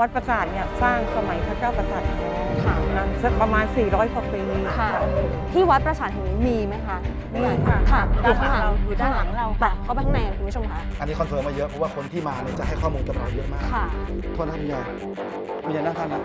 วัดปราสาทเนี่ยสร้างสมัยพระเจ้าปราสาททองค่ะนะสักประมาณ 400กว่าปีค่ะ ที่วัดประสาทแห่งนี้มีไหมคะมีค่ะค่ะด้านหลังเราอยู่ด้านหลังเราไปเข้าไปข้างในกันคุณผู้ชมคะอันนี้คอนเฟิร์มมาเยอะเพราะว่าคนที่มาเนี่ยจะให้ข้อมูลกับเราเยอะมากค่ะโทษนะคุณยายคุณยายนั่งท่านนะ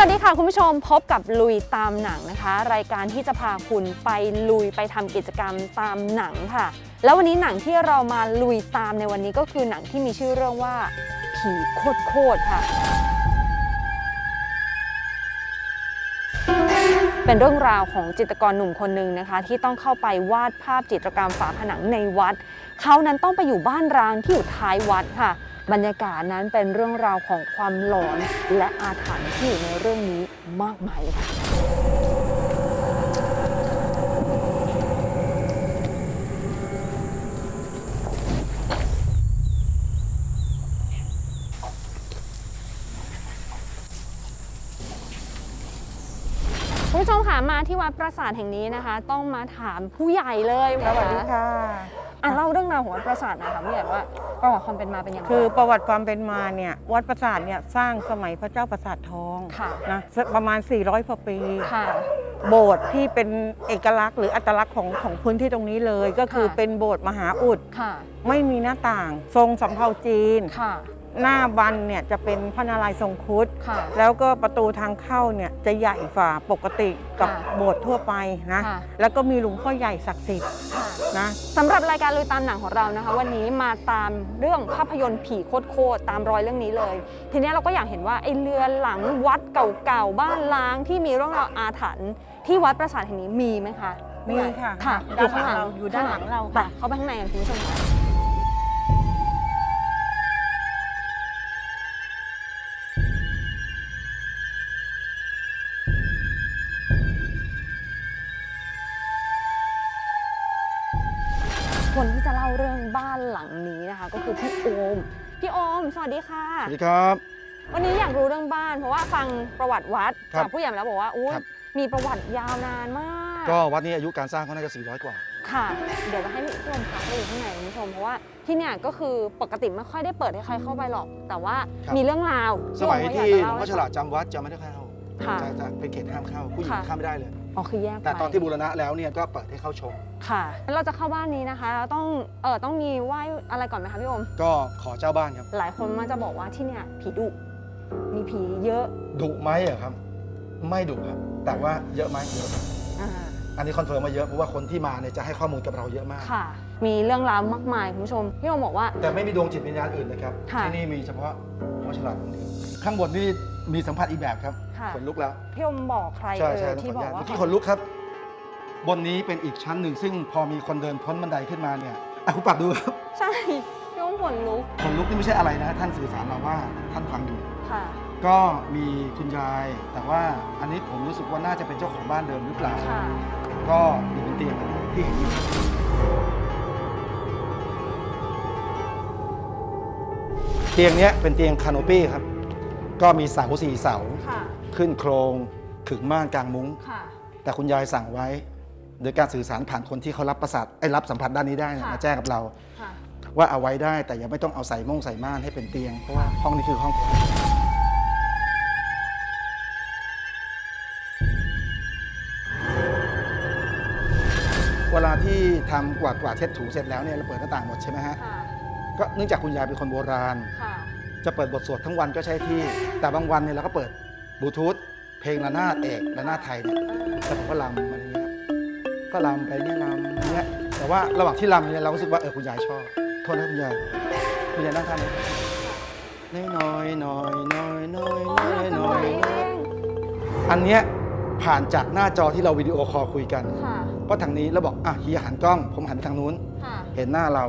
สวัสดีค่ะคุณผู้ชมพบกับลุยตามหนังนะคะ รายการที่จะพาคุณไปลุยไปทำกิจกรรมตามหนังค่ะ แล้ววันนี้หนังที่เรามาลุยตามในวันนี้ก็คือหนังที่มีชื่อเรื่องว่า ผีโคตรโคตรค่ะ เป็นเรื่องราวของจิตรกรหนุ่มคนหนึ่งนะคะ ที่ต้องเข้าไปวาดภาพจิตรกรรมฝาผนังในวัด เขานั้นต้องไปอยู่บ้านร้างที่อยู่ท้ายวัดค่ะ บรรยากาศนั้นเป็นเรื่องราวของความหลอนและอาถรรพ์ที่อยู่ในเรื่องนี้มากมายเลยค่ะคุณผู้ชมค่ะมาที่วัดปราสาทแห่งนี้นะคะ ต้องมาถามผู้ใหญ่เลยสวัสดีค่ะ อะเล่าเรื่องราวของวัดปราสาทหนะคะผู้ใหญ่ว่าประวัติความเป็นมาเป็นยังไงคือประวัติความเป็นมาเนี่ยวัดปราสาทเนี่ยสร้างสมัยพระเจ้าปราสาททองค่ะนะสักประมาณ 400กว่าปี ค่ะ โบสถ์ที่เป็นเอกลักษณ์หรืออัตลักษณ์ของของพื้นที่ตรงนี้เลย ก็คือค่ะ เป็นโบสถ์มหาอุด ค่ะ ไม่มีหน้าต่าง ทรงสำเภาจีน ค่ะ หน้าบันเนี่ยจะเป็นพระนารายณ์ทรงครุฑค่ะ แล้วก็ประตูทางเข้าเนี่ยจะใหญ่ฝ่าปกติกับค่ะโบสถ์ทั่วไปนะค่ะ แล้วก็มีหลวงพ่อใหญ่ศักดิ์สิทธิ์ค่ะนะ สำหรับรายการลุยตามหนังของเรานะคะ วันนี้มาตามเรื่องภาพยนตร์ผีโคตรๆตามรอยเรื่องนี้เลย ทีนี้เราก็อยากเห็นว่าไอ้เรือนหลังวัดเก่าๆบ้านล้างที่มีเรื่องราวอาถรรพ์ที่วัดปราสาทแห่งนี้มีไหมคะมีค่ะค่ะด้านหลังเราอยู่ด้านหลังเราไปค่ะเข้าไปข้างในกันคุณผู้ชมค่ะ คนที่จะเล่าเรื่องบ้านหลังนี้นะคะ ก็คือพี่โอม พี่โอม สวัสดีค่ะ สวัสดีครับ วันนี้อยากรู้เรื่องบ้าน เพราะว่าฟังประวัติวัดครับจากผู้ใหญ่มาแล้วบอกว่าอุ้ยครับ มีประวัติยาวนานมาก ก็วัดนี้อายุการสร้างก็น่าจะ400 กว่า ค่ะ เดี๋ยวจะให้พี่โอมพาไปดูข้างในคุณผู้ชม เพราะว่าที่เนี่ยก็คือปกติไม่ค่อยได้เปิดให้ใครเข้าไปหรอก แต่ว่าครับ มีเรื่องราวสมัยพี่ที่โอหลวงก็พ่อฉอยกจะลาดจำวัดจะไม่ได้เข้าค่ะ จะจะเป็นเขตห้ามเข้าผู้หญิงค่ะ เข้าไม่ได้เลย อ๋อคือแยกแต่ไปตอนที่บูรณะแล้วเนี่ยก็เปิดให้เข้าชม ค่ะแล้วเราจะเข้าบ้านนี้นะคะเราต้องเออต้องมีไหว้อะไรก่อนไหมคะพี่โอม ก็ขอเจ้าบ้านครับ หลายคนมักจะบอกว่าที่เนี่ยผีดุมีผีเยอะดุไหมเหรอครับ ไม่ดุครับ แต่ว่าเยอะไหมเยอะอ่าอันนี้คอนเฟิร์มมาเยอะเพราะว่าคนที่มาเนี่ยจะให้ข้อมูลกับเราเยอะมาก ค่ะ มีเรื่องราวมากมายคุณผู้ชมพี่โอมบอกว่า แต่ไม่มีดวงจิตวิญญาณอื่นนะครับค่ะ ที่นี่มีเฉพาะหลวงพ่อฉลาดองค์เดียวข้างบนนี่ มีสัมผัสอีกแบบครับค่ะขนลุกแล้ว พี่โอมบอกใครใช่เอใช่อต้องที่ขออนุบอกญาตว่าเมื่อกี้ขนลุกครับ บนนี้เป็นอีกชั้นหนึ่งซึ่งพอมีคนเดินพ้นบันไดขึ้นมาเนี่ยอะคุณปรับดูครับ ใช่พี่โอมขนลุกขนลุกนี่ไม่ใช่อะไรนะ ท่านสื่อสารมาว่าท่านฟังอยู่ ค่ะ ก็มีคุณยาย แต่ว่าอันนี้ผมรู้สึกว่าน่าจะเป็นเจ้าของบ้านเดิมหรือเปล่า ค่ะ ก็อยู่บนเตียงที่เห็นอยู่เตียงเนี้ยเป็นเตียงคาโนปี้ครับ ก็มีเสาสี่เสา ค่ะขึ้นโครงขึงม่านกลางมุ้ง ค่ะ แต่คุณยายสั่งไว้ โดยการสื่อสารผ่านคนที่เขารับประสาทไอ้รับสัมผัสด้านนี้ได้เนี่ยค่ะ มาแจ้งกับเรา ค่ะว่าเอาไว้ได้แต่ยังไม่ต้องเอาใส่ม่งใส่ม่านให้เป็นเตียง เพราะว่าห้องนี้คือห้องผมเวลาที่ทำกวาดกวาดเช็ดถูเสร็จแล้วเนี่ยเราเปิดหน้าต่างหมดใช่ไหมฮะ ค่ะก็เนื่องจากคุณยายเป็นคนโบราณ ค่ะ จะเปิดบทสวดทั้งวันก็ใช่ที่ แต่บางวันเนี่ยเราก็เปิดบลูทูธเพลงระนาดเอกระนาดไทยเนี่ยแล้วผมก็ลำอะไรเงี้ยก็ลำไปเนี่ยลำเนี่ยแต่ว่าระหว่างที่ลำเนี่ยเราก็รู้สึกว่าเออคุณยายชอบโทษนะคุณยายคุณยายนั่งท่านนี้น้อยน้อยน้อยน้อยอ๋อน้อยจังน้หอวะยเองอันเนี้ยผ่านจากหน้าจอที่เราวิดีโอคอลคุยกันค่ะ ก็ทางนี้แล้วบอกอะเฮียหันกล้อง ผมหันไปทางนู้น ค่ะ เห็นหน้าเรา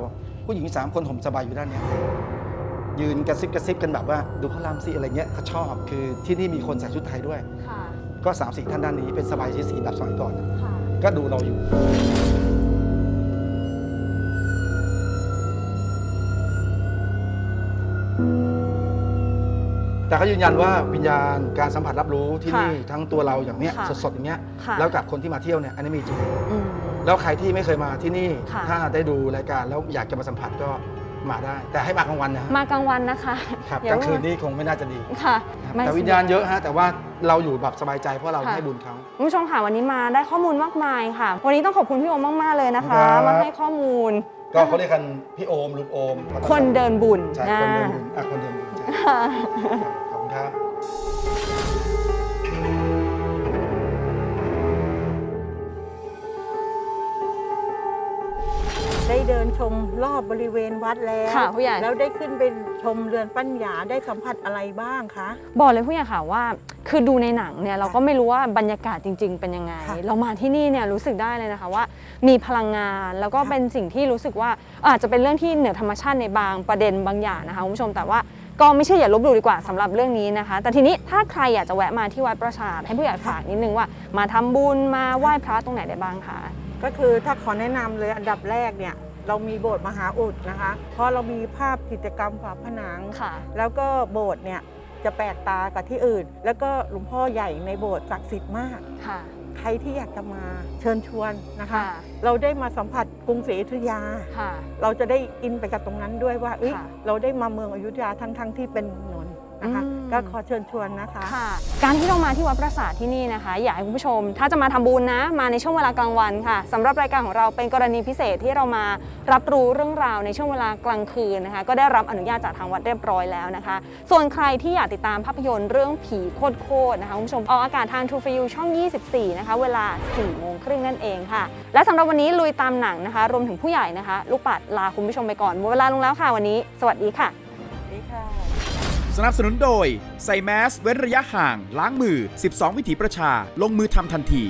ผู้หญิงสามคนผมสบายอยู่ด้านเนี้ย ยืนกระซิบกระซิบกันแบบว่าดูเขาลำสิอะไรเงี้ยเขาชอบคือที่นี่มีคนใส่ชุดไทยด้วย ค่ะ ก็สามสี่ท่านด้านนี้เป็นสบายสีสีแบบสมัยก่อนนะค่ะ ก็ดูเราอยู่พแต่เขายืนยันว่าวิญญาณการสัมผัสรับรู้ที่ค่ะนี่ทั้งตัวเราอย่างเนี้ยค่ะสดๆอย่างเนี้ยค่ะ แล้วกับคนที่มาเที่ยวเนี่ยอันนี้มีจริง อืม แล้วใครที่ไม่เคยมาที่นี่ ค่ะ ถ้าได้ดูรายการแล้วอยากจะมาสัมผัสก็ มาได้ แต่ให้มากลางวันนะฮะมากลางวันนะคะครับอย่ากลางคืนนี่คงไม่น่าจะดีค่ะครับไม่แต่วิญญาณเยอะฮะแต่ว่าเราอยู่แบบสบายใจเพราะเราค่ะ ให้บุญเขา คุณผู้ชมค่ะวันนี้มาได้ข้อมูลมากมายค่ะ วันนี้ต้องขอบคุณพี่โอมมาก ๆ เลยนะคะ ครับ มาให้ข้อมูล ก็เขาเรียกกันพี่โอมลุงโอมคนเดินบุญใช่นะคนเดินบุญอะคนเดินบุญใช่ค่ะครับขอบคุณครับ ได้เดินชมรอบบริเวณวัดแล้วค่ะผู้ใหญ่ แล้วได้ขึ้นไปชมเรือนปัญญาได้สัมผัสอะไรบ้างคะ บอกเลยผู้ใหญ่ค่ะว่า คือดูในหนังเนี่ยเราก็ไม่รู้ว่าบรรยากาศจริง ๆ เป็นยังไง ค่ะเรามาที่นี่เนี่ยรู้สึกได้เลยนะคะว่า มีพลังงานแล้วก็ค่ะ เป็นสิ่งที่รู้สึกว่าอาจจะเป็นเรื่องที่เหนือธรรมชาติในบางประเด็นบางอย่างนะคะคุณผู้ชมแต่ว่าก็ไม่ใช่อย่าลบหลู่ดีกว่าสำหรับเรื่องนี้นะคะ แต่ทีนี้ถ้าใครอยากจะแวะมาที่วัดประชาให้ผู้ใหญ่ฝากนิดนึงว่ามาทำบุญมาไหว้พระตรงไหนได้บ้างคะ ก็คือถ้าขอแนะนำเลยอันดับแรกเนี่ย เรามีโบสถ์มหาอุดนะคะ เพราะเรามีภาพกิจกรรมฝาผนัง ค่ะ แล้วก็โบสถ์เนี่ยจะแปลกตากับที่อื่น แล้วก็หลวงพ่อใหญ่ในโบสถ์ศักดิ์สิทธิ์มาก ค่ะ ใครที่อยากจะมาเชิญชวนนะคะ ค่ะ เราได้มาสัมผัสกรุงศรีอยุธยา ค่ะ เราจะได้อินไปกับตรงนั้นด้วยว่าเอ้ยค่ะ เราได้มาเมืองอยุธยาทั้งๆทที่เป็นนนท์นะคะ อืม ก็ขอเชิญชวนนะคะ ค่ะ การที่เรามาที่วัดประสาทที่นี่นะคะ อยากให้คุณผู้ชม ถ้าจะมาทำบุญนะ มาในช่วงเวลากลางวันค่ะสำหรับรายการของเราเป็นกรณีพิเศษที่เรามารับรู้เรื่องราวในช่วงเวลากลางคืนนะคะ ก็ได้รับอนุญาตจากทางวัดเรียบร้อยแล้วนะคะ ส่วนใครที่อยากติดตามภาพยนตร์เรื่องผีโคตรๆนะคะคุณผู้ชมออกอากาศทาง True for You ช่อง 24 นะคะ เวลา4โมงครึ่งนั่นเองค่ะ และสำหรับวันนี้ลุยตามหนังนะคะ รวมถึงผู้ใหญ่นะคะ ลูกปัดลาคุณผู้ชมไปก่อนหมดเวลาลงแล้วค่ะวันนี้ สวัสดีค่ะนี่ค่ะ สนับสนุนโดย ใส่แมส เว้นระยะห่าง ล้างมือ 12 วิถีประชา ลงมือทำทันที